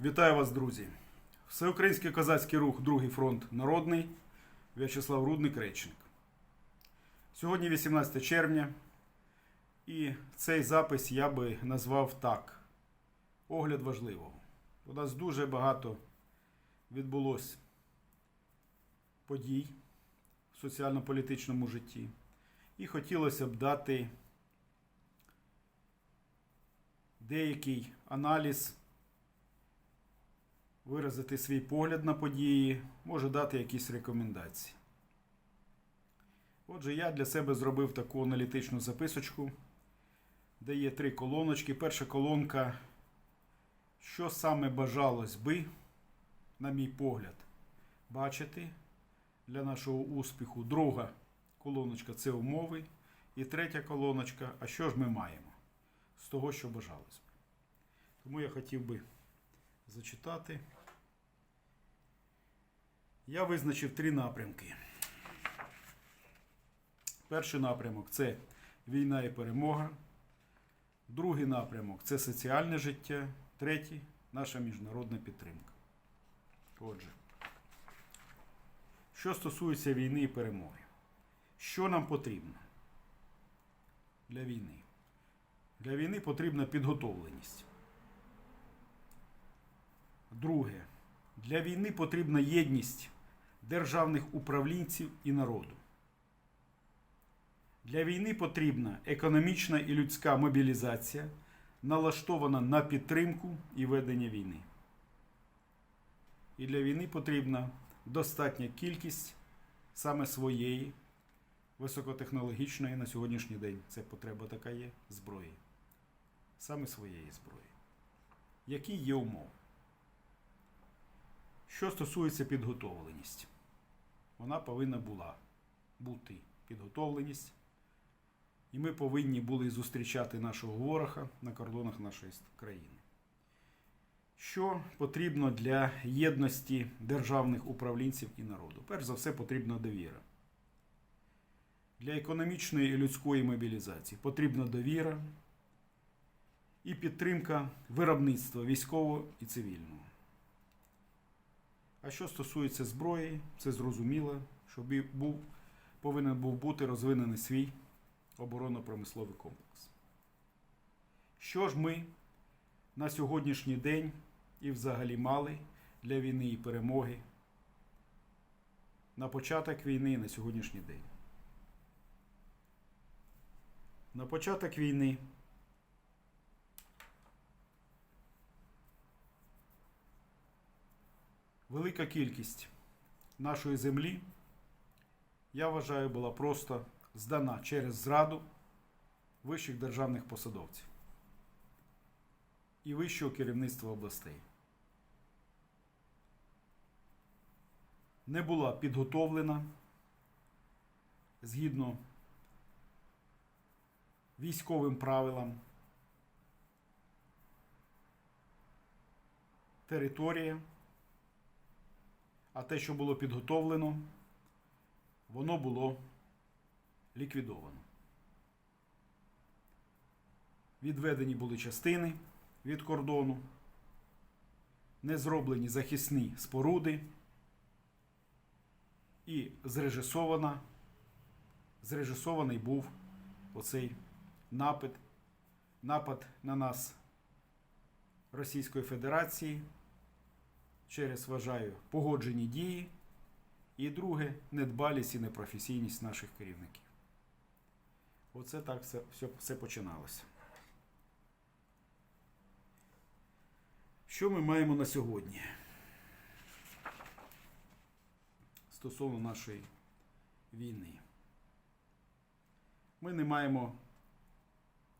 Вітаю вас, друзі! Всеукраїнський козацький рух Другий фронт Народний В'ячеслав Рудник Речник. Сьогодні 18 червня, і цей запис я би назвав так: Огляд важливого. У нас дуже багато відбулось подій в соціально-політичному житті. І хотілося б дати деякий аналіз виразити свій погляд на події, може дати якісь рекомендації. Отже, я для себе зробив таку аналітичну записочку, де є три колоночки. Перша колонка, що саме бажалось би, на мій погляд, бачити для нашого успіху. Друга колоночка це умови. І третя колоночка, а що ж ми маємо з того, що бажалось би. Тому я хотів би зачитати. Я визначив три напрямки. Перший напрямок це війна і перемога. Другий напрямок це соціальне життя. Третій наша міжнародна підтримка. Отже, що стосується війни і перемоги, що нам потрібно для війни? Для війни потрібна підготовленість. Друге, для війни потрібна єдність державних управлінців і народу. Для війни потрібна економічна і людська мобілізація, налаштована на підтримку і ведення війни. І для війни потрібна достатня кількість саме своєї високотехнологічної на сьогоднішній день. Це потреба така є зброї. Саме своєї зброї. Які є умови? Що стосується підготовленості, вона повинна була бути підготовленість, і ми повинні були зустрічати нашого ворога на кордонах нашої країни. Що потрібно для єдності державних управлінців і народу? Перш за все, потрібна довіра. Для економічної і людської мобілізації потрібна довіра і підтримка виробництва військового і цивільного. А що стосується зброї, це зрозуміло, що був, повинен був бути розвинений свій оборонно-промисловий комплекс. Що ж ми на сьогоднішній день і взагалі мали для війни і перемоги на початок війни на сьогоднішній день? На початок війни велика кількість нашої землі, я вважаю, була просто здана через зраду вищих державних посадовців і вищого керівництва областей. Не була підготовлена згідно військовим правилам територія. А те, що було підготовлено, воно було ліквідовано. Відведені були частини від кордону, не зроблені захисні споруди і зрежисована, зрежисований був оцей напад, напад на нас Російської Федерації через, вважаю, погоджені дії, і друге недбалість і непрофесійність наших керівників. Оце так все, все, все починалося. Що ми маємо на сьогодні? Стосовно нашої війни. Ми не маємо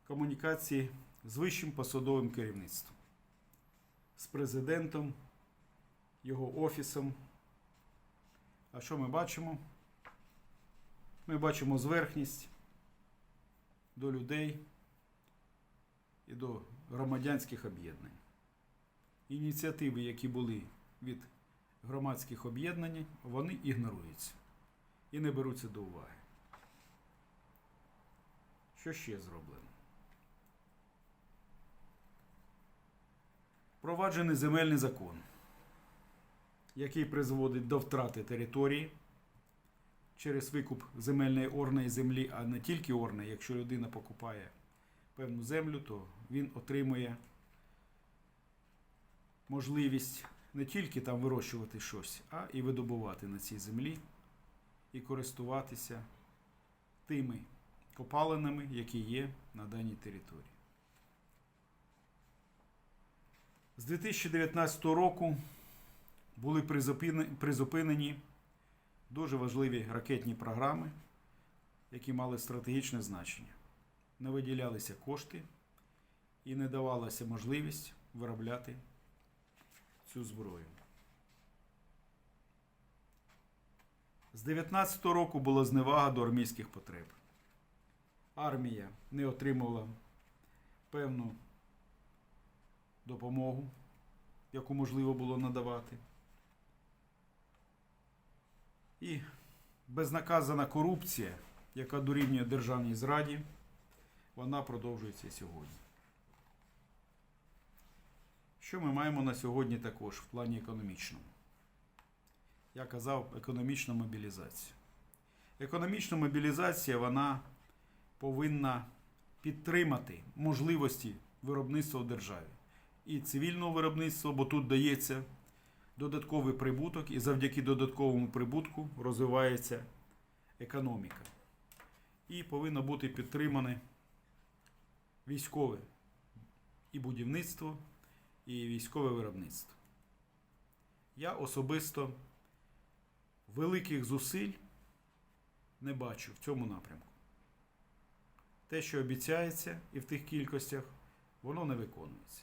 комунікації з вищим посадовим керівництвом, з президентом його офісом. А що ми бачимо? Ми бачимо зверхність до людей і до громадянських об'єднань. Ініціативи, які були від громадських об'єднань, вони ігноруються і не беруться до уваги. Що ще зроблено? Впроваджений земельний закон, який призводить до втрати території через викуп земельної орної землі, а не тільки орної. Якщо людина покупає певну землю, то він отримує можливість не тільки там вирощувати щось, а і видобувати на цій землі і користуватися тими копалинами, які є на даній території. З 2019 року були призупинені, дуже важливі ракетні програми, які мали стратегічне значення. Не виділялися кошти і не давалася можливість виробляти цю зброю. З 2019 року була зневага до армійських потреб. Армія не отримувала певну допомогу, яку можливо було надавати. І безнаказана корупція, яка дорівнює державній зраді, вона продовжується сьогодні. Що ми маємо на сьогодні також в плані економічному? Я казав економічна мобілізація. Економічна мобілізація вона повинна підтримати можливості виробництва в державі і цивільного виробництва, бо тут дається додатковий прибуток, і завдяки додатковому прибутку розвивається економіка. І повинно бути підтримане військове і будівництво, і військове виробництво. Я особисто великих зусиль не бачу в цьому напрямку. Те, що обіцяється і в тих кількостях, воно не виконується.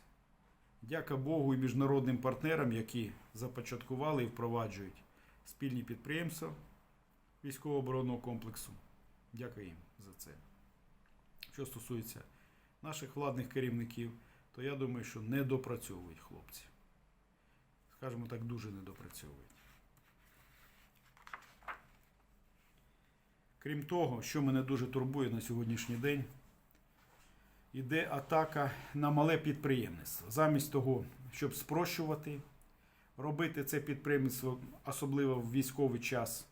Дяка Богу і міжнародним партнерам, які започаткували і впроваджують спільні підприємства військово-оборонного комплексу. Дякую їм за це. Що стосується наших владних керівників, то я думаю, що не допрацьовують хлопці. Скажімо так, дуже не допрацьовують. Крім того, що мене дуже турбує на сьогоднішній день, іде атака на мале підприємництво. Замість того, щоб спрощувати, робити це підприємництво, особливо в військовий час,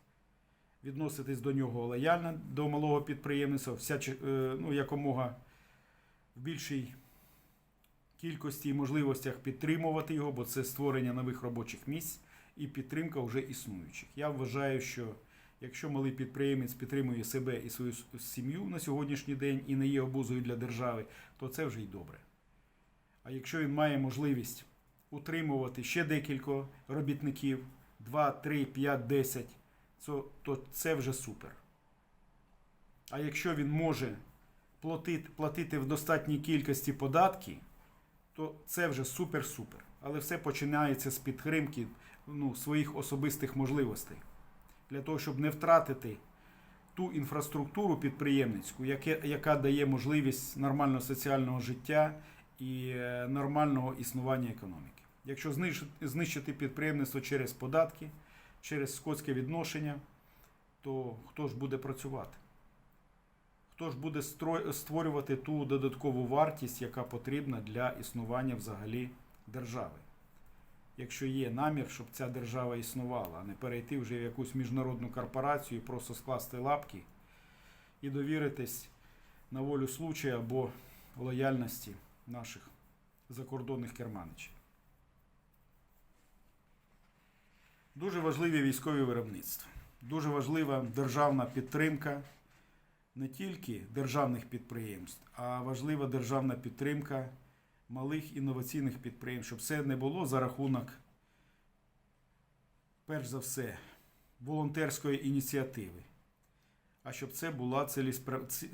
відноситись до нього лояльно, до малого підприємництва, всяче- е, ну, якомога в більшій кількості і можливостях підтримувати його, бо це створення нових робочих місць і підтримка вже існуючих. Я вважаю, що якщо малий підприємець підтримує себе і свою сім'ю на сьогоднішній день і не є обузою для держави, то це вже й добре. А якщо він має можливість утримувати ще декілька робітників, 2, 3, 5, 10, то, це вже супер. А якщо він може платити, платити в достатній кількості податки, то це вже супер-супер. Але все починається з підтримки ну, своїх особистих можливостей. Для того, щоб не втратити ту інфраструктуру підприємницьку, яка дає можливість нормального соціального життя і е, нормального існування економіки. Якщо знищити підприємництво через податки, через скотське відношення, то хто ж буде працювати? Хто ж буде створювати ту додаткову вартість, яка потрібна для існування взагалі держави? Якщо є намір, щоб ця держава існувала, а не перейти вже в якусь міжнародну корпорацію і просто скласти лапки і довіритись на волю случая або лояльності наших закордонних керманичів. Дуже важливі військові виробництва. Дуже важлива державна підтримка не тільки державних підприємств, а важлива державна підтримка малих інноваційних підприємств, щоб це не було за рахунок, перш за все, волонтерської ініціативи, а щоб це була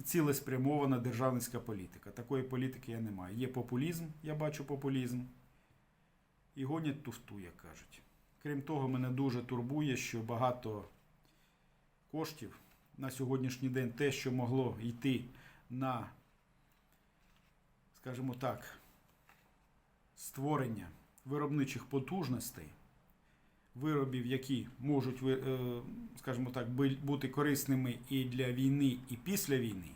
цілеспрямована державницька політика. Такої політики я не маю. Є популізм, я бачу популізм, і гонять туфту, як кажуть. Крім того, мене дуже турбує, що багато коштів на сьогоднішній день те, що могло йти на, скажімо так, створення виробничих потужностей, виробів, які можуть, е, скажімо так, бути корисними і для війни, і після війни,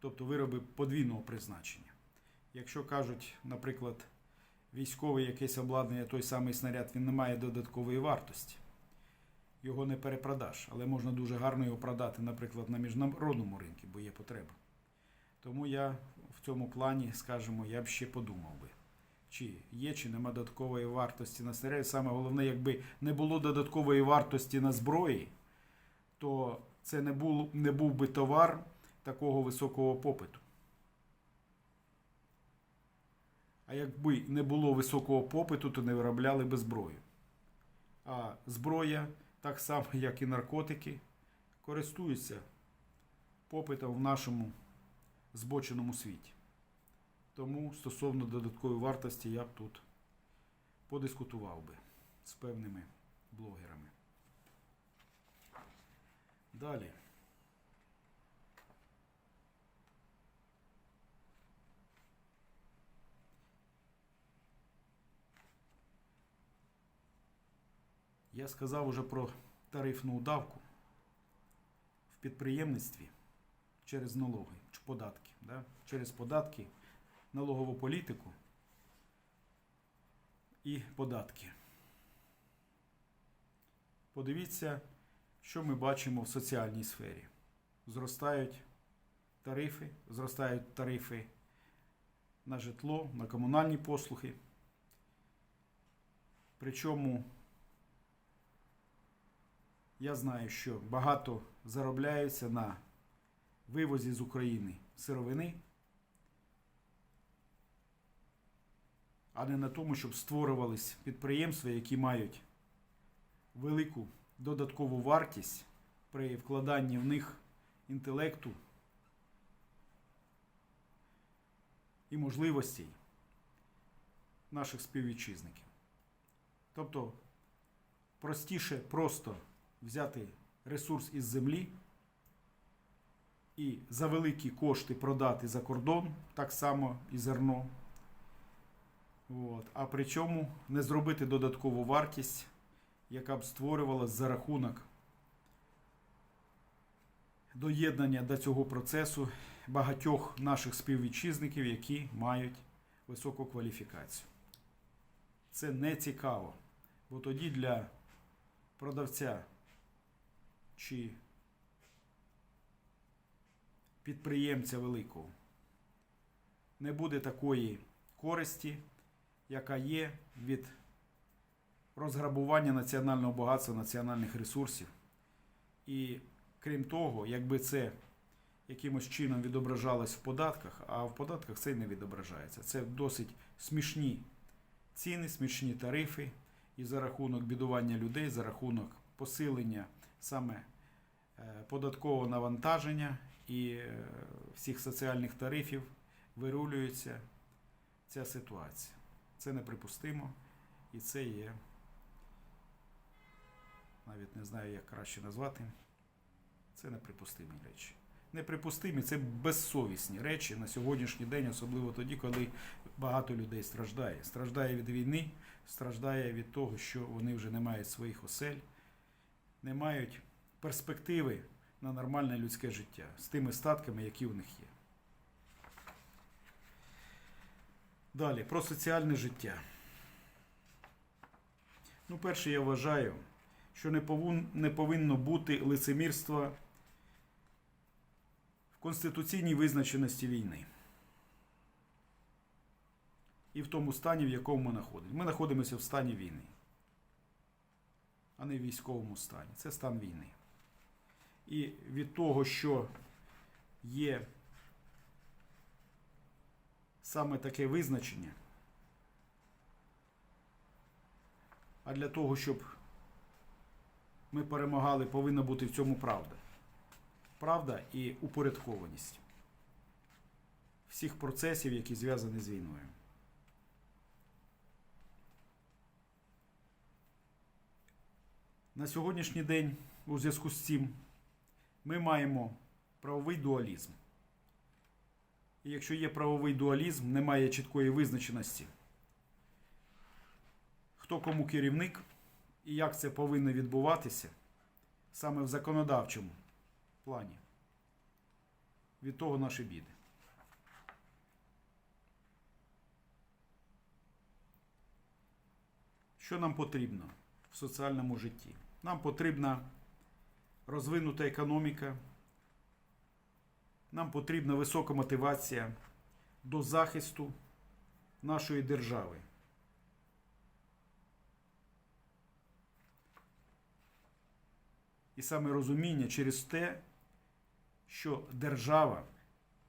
тобто вироби подвійного призначення. Якщо кажуть, наприклад, військове якесь обладнання, той самий снаряд, він не має додаткової вартості. Його не перепродаш, але можна дуже гарно його продати, наприклад, на міжнародному ринку, бо є потреба. Тому я в цьому плані, скажімо, я б ще подумав би, чи є, чи нема додаткової вартості на снаряді. Саме головне, якби не було додаткової вартості на зброї, то це не був, не був би товар такого високого попиту. А якби не було високого попиту, то не виробляли би зброю. А зброя, так само як і наркотики, користуються попитом в нашому збоченому світі. Тому стосовно додаткової вартості я б тут подискутував би з певними блогерами. Далі. Я сказав уже про тарифну удавку в підприємництві через налоги чи податки. Да? Через податки, налогову політику і податки. Подивіться, що ми бачимо в соціальній сфері. Зростають тарифи, зростають тарифи на житло, на комунальні послуги. Причому я знаю, що багато заробляється на вивозі з України сировини, а не на тому, щоб створювались підприємства, які мають велику додаткову вартість при вкладанні в них інтелекту і можливостей наших співвітчизників. Тобто простіше просто взяти ресурс із землі і за великі кошти продати за кордон, так само і зерно. От. А при чому не зробити додаткову вартість, яка б створювалася за рахунок доєднання до цього процесу багатьох наших співвітчизників, які мають високу кваліфікацію. Це не цікаво, бо тоді для продавця чи підприємця великого не буде такої користі, яка є від розграбування національного багатства, національних ресурсів. І крім того, якби це якимось чином відображалось в податках, а в податках це не відображається. Це досить смішні ціни, смішні тарифи, і за рахунок бідування людей, за рахунок посилення саме е, податкового навантаження і е, всіх соціальних тарифів вирулюється ця ситуація. Це неприпустимо і це є, навіть не знаю, як краще назвати, це неприпустимі речі. Неприпустимі це безсовісні речі на сьогоднішній день, особливо тоді, коли багато людей страждає. Страждає від війни, страждає від того, що вони вже не мають своїх осель, не мають перспективи на нормальне людське життя з тими статками, які у них є. Далі, про соціальне життя. Ну, перше, я вважаю, що не, повин, не повинно бути лицемірства в конституційній визначеності війни. І в тому стані, в якому ми знаходимося. Ми знаходимося в стані війни, а не в військовому стані. Це стан війни. І від того, що є саме таке визначення, а для того, щоб ми перемагали, повинна бути в цьому правда. Правда і упорядкованість всіх процесів, які зв'язані з війною. На сьогоднішній день у зв'язку з цим ми маємо правовий дуалізм. І якщо є правовий дуалізм, немає чіткої визначеності, хто кому керівник і як це повинно відбуватися саме в законодавчому плані. Від того наші біди. Що нам потрібно в соціальному житті? Нам потрібна розвинута економіка, нам потрібна висока мотивація до захисту нашої держави. І саме розуміння через те, що держава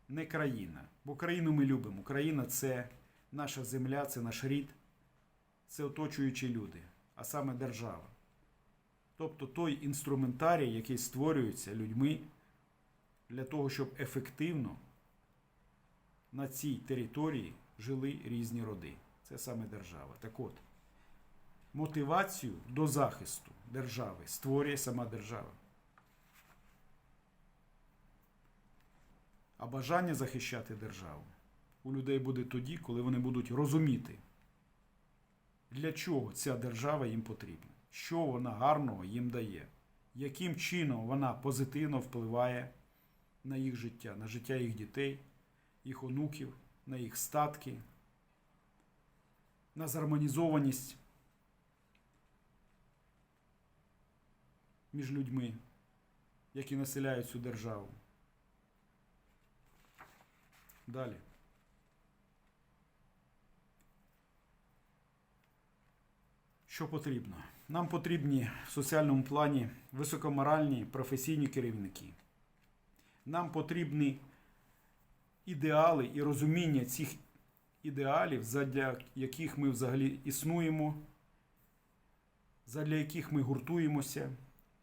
не країна. Бо країну ми любимо. Країна це наша земля, це наш рід, це оточуючі люди, а саме держава. Тобто той інструментарій, який створюється людьми для того, щоб ефективно на цій території жили різні роди. Це саме держава. Так от, мотивацію до захисту держави створює сама держава. А бажання захищати державу у людей буде тоді, коли вони будуть розуміти, для чого ця держава їм потрібна, що вона гарного їм дає, яким чином вона позитивно впливає на їх життя, на життя їх дітей, їх онуків, на їх статки, на зармонізованість між людьми, які населяють цю державу. Далі. Що потрібно? Нам потрібні в соціальному плані високоморальні професійні керівники. Нам потрібні ідеали і розуміння цих ідеалів, задля яких ми взагалі існуємо, задля яких ми гуртуємося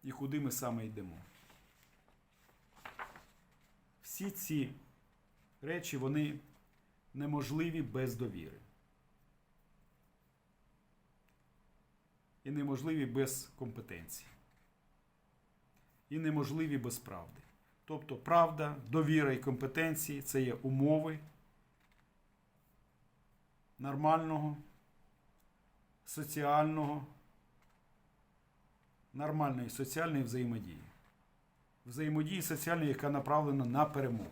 і куди ми саме йдемо. Всі ці речі вони неможливі без довіри. І неможливі без компетенції. І неможливі без правди. Тобто правда, довіра і компетенції це є умови нормального, соціального, нормальної соціальної взаємодії. Взаємодії соціальної, яка направлена на перемогу.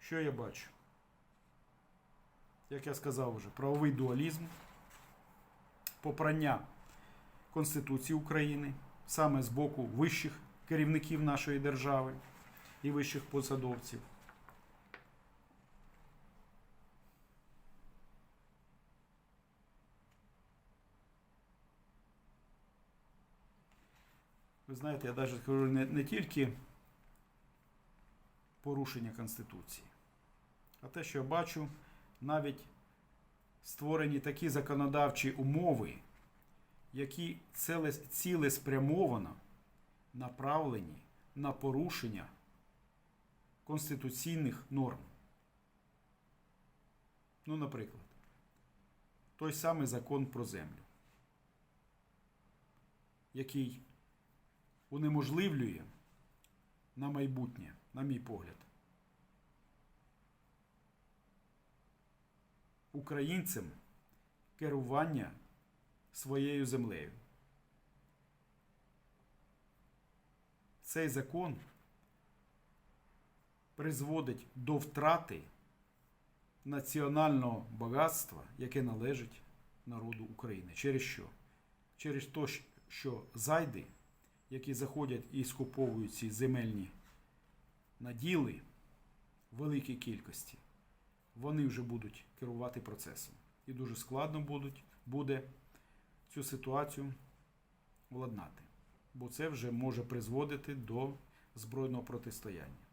Що я бачу? Як я сказав вже, правовий дуалізм, попрання Конституції України саме з боку вищих керівників нашої держави і вищих посадовців. Ви знаєте, я навіть кажу не, не тільки порушення Конституції, а те, що я бачу, навіть створені такі законодавчі умови, які ціле- цілеспрямовано направлені на порушення конституційних норм. Ну, наприклад, той самий закон про землю, який унеможливлює на майбутнє, на мій погляд, українцям керування своєю землею. Цей закон призводить до втрати національного багатства, яке належить народу України. Через що? Через те, що зайди, які заходять і скуповують ці земельні наділи в великій кількості, вони вже будуть керувати процесом. І дуже складно будуть, буде цю ситуацію владнати. Бо це вже може призводити до збройного протистояння.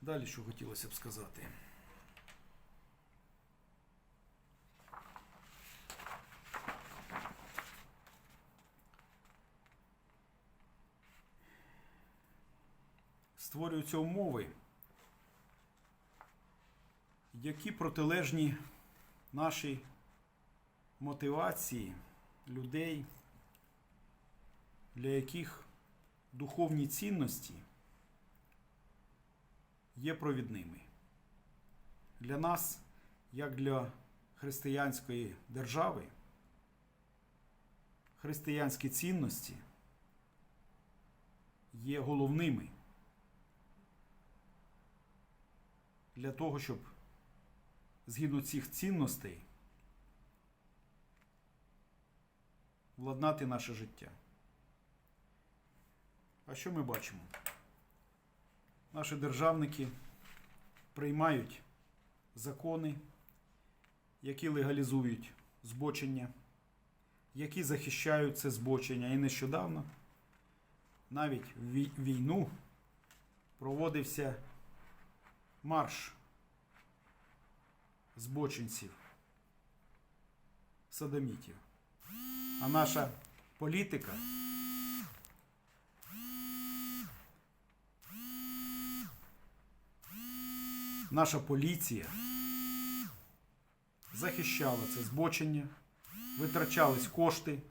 Далі, що хотілося б сказати. Створюються умови, які протилежні нашій мотивації людей, для яких духовні цінності є провідними. Для нас, як для християнської держави, християнські цінності є головними для того, щоб згідно цих цінностей владнати наше життя. А що ми бачимо? Наші державники приймають закони, які легалізують збочення, які захищають це збочення. І нещодавно навіть в війну проводився марш збочинців, садомітів. А наша політика наша поліція захищала це збочення, витрачались кошти